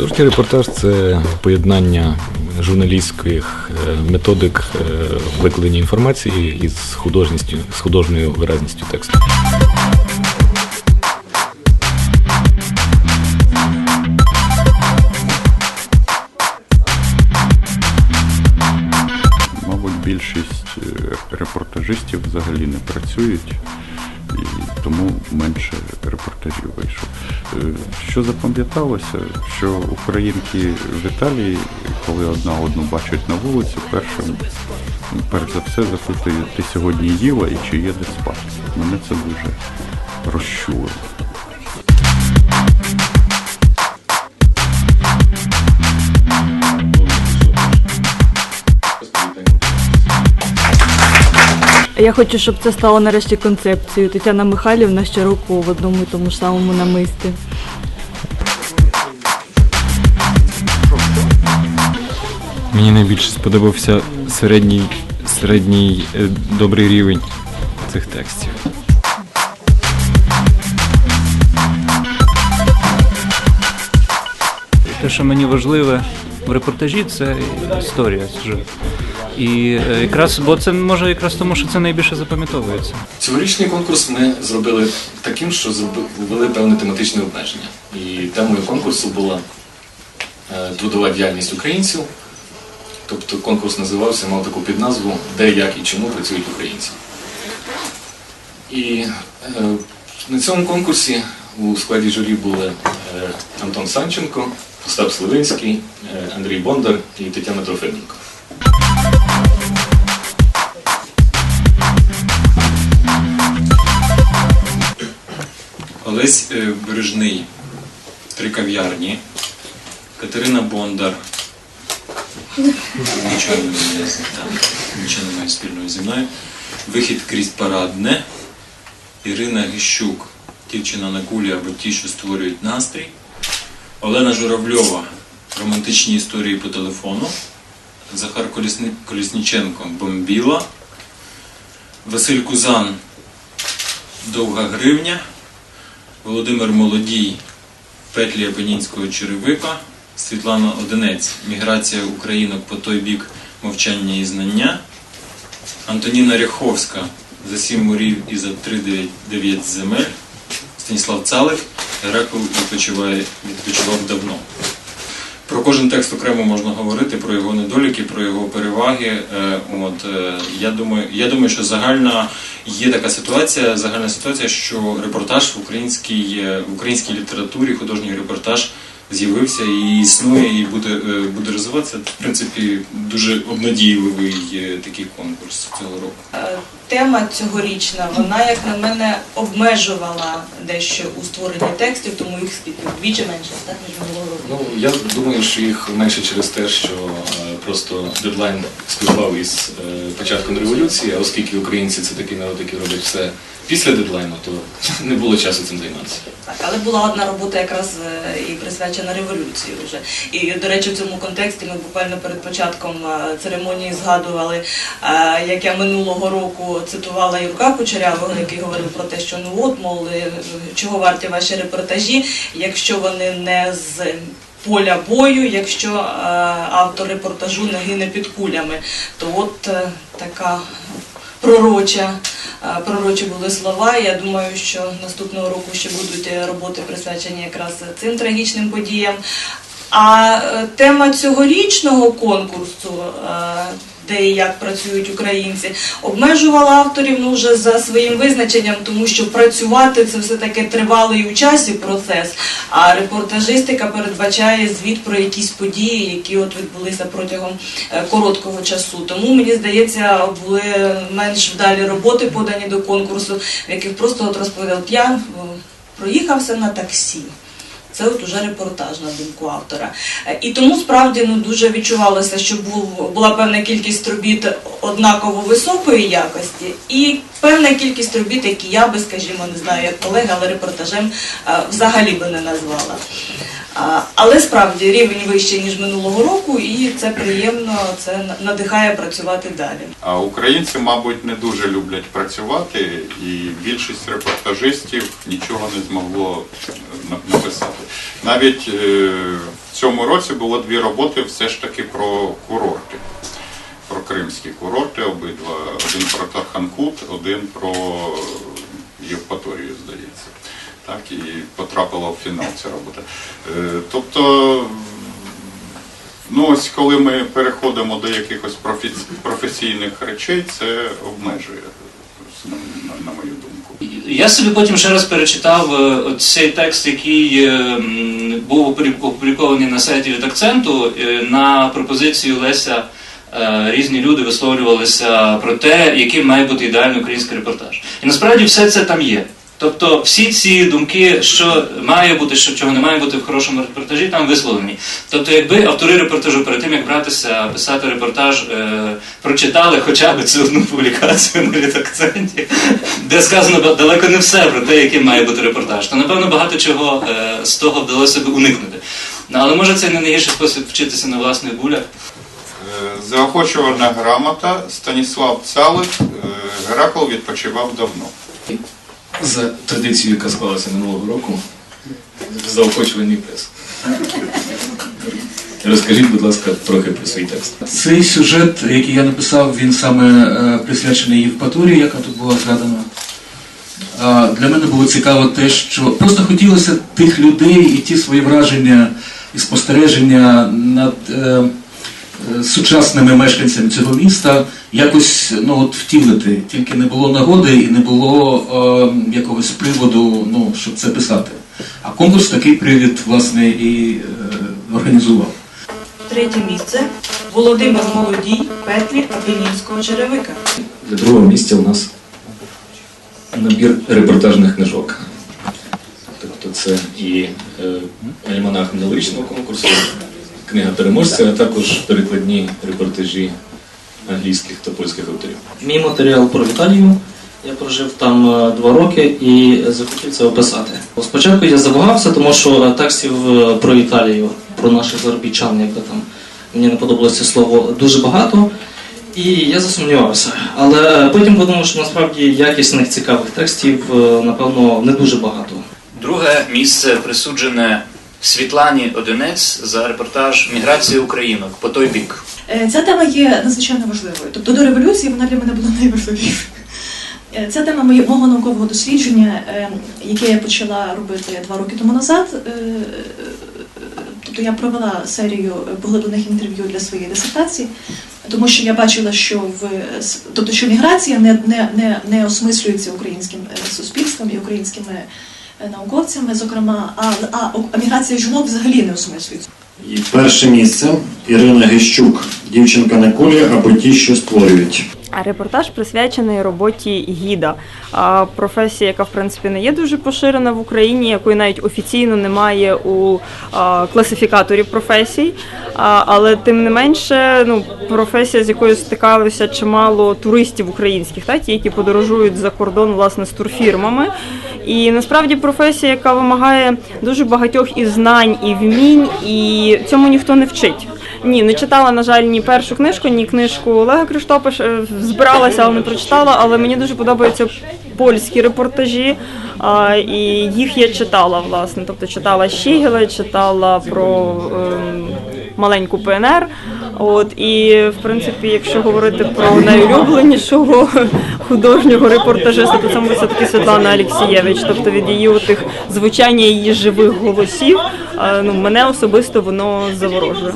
Художній репортаж це поєднання журналістських е, методик е, викладення інформації із художністю, з художньою виразністю тексту. Мабуть, більшість е, репортажистів взагалі не працюють, і тому менше репортерів вийшло. Е, Що запам'яталося, що українки в Італії, коли одна одну бачать на вулиці, першим, перш за все запитують, ти сьогодні їла і чи є де спати. Мене це дуже розчулило. Я хочу, щоб це стало нарешті концепцією. Тетяна Михайлівна щороку в одному і тому ж самому намисті. Мені найбільше сподобався середній, середній е, добрий рівень цих текстів. Те, що мені важливе в репортажі, це історія сюжет. І е, якраз, бо це може якраз тому, що це найбільше запам'ятовується. Цьогорічний конкурс ми зробили таким, що ввели певне тематичне обмеження. І темою конкурсу була е, трудова діяльність українців. Тобто конкурс називався, мав таку підназву Де, як і чому працюють українці. І е, на цьому конкурсі у складі журі були Антон Санченко, Остап Сливинський, Андрій Бондар і Тетяна Трофименко. Олесь е, Бережний, три кав'ярні, Катерина Бондар. Нічого не має, там, нічого не спільного зі мною. Вихід крізь парадне. Ірина Гіщук, дівчина на кулі або ті, що створюють настрій. Олена Журавльова, романтичні історії по телефону. Захар Колісніченко Бомбіла. Василь Кузан Довга гривня. Володимир Молодій, петлі Абонінського черевика, Світлана Одинець, Міграція українок по той бік мовчання і знання, Антоніна Ряховська за сім морів і за три дев'ять- земель, Станіслав Цалик, Геракл відпочиває, відпочивав давно. Про кожен текст окремо можна говорити, про його недоліки, про його переваги. Е, От е, я думаю, я думаю, що загальна є така ситуація, загальна ситуація, що репортаж в українській е, в українській літературі, художній репортаж з'явився і існує, і буде, е, буде розвиватися. В принципі, дуже обнадійливий такий конкурс цього року. Е, Тема цьогорічна, вона, як на мене, обмежувала дещо у створенні текстів, тому їх скільки вдвічі менше, так, ніж минулого року. Ну, я думаю, що їх менше через те, що е, просто дедлайн співпав із е, початком революції, а оскільки українці це такий народ, який роблять все після дедлайну, то не було часу цим займатися. Так, але була одна робота якраз е, і присвячена революції вже. І, до речі, в цьому контексті ми буквально перед початком е, церемонії згадували, як я минулого року цитувала Юрка Кучерявого, який говорив про те, що ну от, мов, е, чого варті ваші репортажі, якщо вони не з поля бою, якщо е, автор репортажу не гине під кулями, то от е, така пророча, е, пророчі були слова. Я думаю, що наступного року ще будуть роботи присвячені якраз цим трагічним подіям. А тема цьогорічного конкурсу, де і як працюють українці, обмежувала авторів ну, вже за своїм визначенням, тому що працювати це все таки тривалий у часі процес. А репортажистика передбачає звіт про якісь події, які от відбулися протягом е, короткого часу. Тому мені здається, були менш вдалі роботи подані до конкурсу, в яких просто от розповідав п'ян, проїхався на таксі. Це от уже репортаж на думку автора. Е, І тому справді ну дуже відчувалося, що був була певна кількість робіт однаково високої якості, і певна кількість робіт, які я би, скажімо, не знаю, як колега, але репортажем е, взагалі би не назвала. Але справді рівень вищий ніж минулого року, і це приємно, це надихає працювати далі. А українці, мабуть, не дуже люблять працювати, і більшість репортажистів нічого не змогло е, написати. Навіть е, в цьому році було дві роботи все ж таки про курорти. Про кримські курорти обидва. Один про Тарханкут, один про Євпаторію, здається. Так, і потрапила в фінал ця робота. Е, Тобто, ну ось коли ми переходимо до якихось професійних речей, це обмежує, Я собі потім ще раз перечитав е, цей текст, який е, був опублі- опублікований на сайті від акценту. Е, На пропозицію Леся різні люди висловлювалися про те, яким має бути ідеальний український репортаж. І насправді все це там є. Тобто всі ці думки, що має бути, що чого не має бути в хорошому репортажі, там висловлені. Тобто, якби автори репортажу перед тим, як братися писати репортаж, е, прочитали хоча б цю одну публікацію на редакценті, де сказано далеко не все про те, яким має бути репортаж, то напевно багато чого е, з того вдалося б уникнути. Ну, але може це не найгірший спосіб вчитися на власних булях. Е, Заохочувальна грамота Станіслав Цалик. Е, Геракл відпочивав давно. За традицією, яка склалася минулого року, заохочувальний приз. Розкажіть, будь ласка, трохи про свій текст. Цей сюжет, який я написав, він саме е, присвячений Євпаторії, яка тут була згадана. Для мене було цікаво те, що просто хотілося тих людей і ті свої враження і спостереження над е, е, сучасними мешканцями цього міста якось ну, от, втілити. Тільки не було нагоди і не було е, якогось приводу, ну, щоб це писати. А конкурс такий привід, власне, і е, організував. Третє місце Володимир Молодій, Петлі Апенінського черевика. Для другого місця у нас набір репортажних книжок. Тобто це і е, альманах минулорічного конкурсу, книга переможця, а також перекладні репортажі англійських та польських авторів. Мій матеріал про Італію. Я прожив там е, два роки і захотів це описати. Спочатку я завагався, тому що текстів е, про Італію, про наших заробітчан, якби там мені не подобалося слово дуже багато. І я засумнівався. Але потім подумав, що насправді якісних цікавих текстів, е, напевно, не дуже багато. Друге місце присуджене Світлані Одинець за репортаж Міграція українок по той бік. Е, Ця тема є надзвичайно важливою. Тобто до революції вона для мене була найважливішою. Е, Це тема мого наукового дослідження, е, яке я почала робити два роки тому назад. Тобто я провела серію поглиблених інтерв'ю для своєї дисертації, тому що я бачила, що в тобто, що міграція не, не, не, не осмислюється українським суспільством і українськими науковцями, зокрема, а, а міграція жінок взагалі не осмислюється. І перше місце Ірина Гещук, дівчинка на колі або ті, що створюють. Репортаж присвячений роботі гіда. Професія, яка в принципі не є дуже поширена в Україні, якої навіть офіційно немає у класифікаторі професій. Але тим не менше, ну професія, з якою стикалися чимало туристів українських, та ті, які подорожують за кордон власне з турфірмами. І насправді професія, яка вимагає дуже багатьох і знань, і вмінь, і цьому ніхто не вчить. Ні, не читала, на жаль, ні першу книжку, ні книжку Олега Криштопиш. Е, Збиралася, але не прочитала. Але мені дуже подобаються польські репортажі, і їх я читала, власне. Тобто читала Щігеля, читала про ем, маленьку ПНР. От і в принципі, якщо говорити про найулюбленішого художнього репортажиста, то це все таки Світлана Алексієвич. Тобто від її тих звучання її живих голосів, ну мене особисто воно заворожує.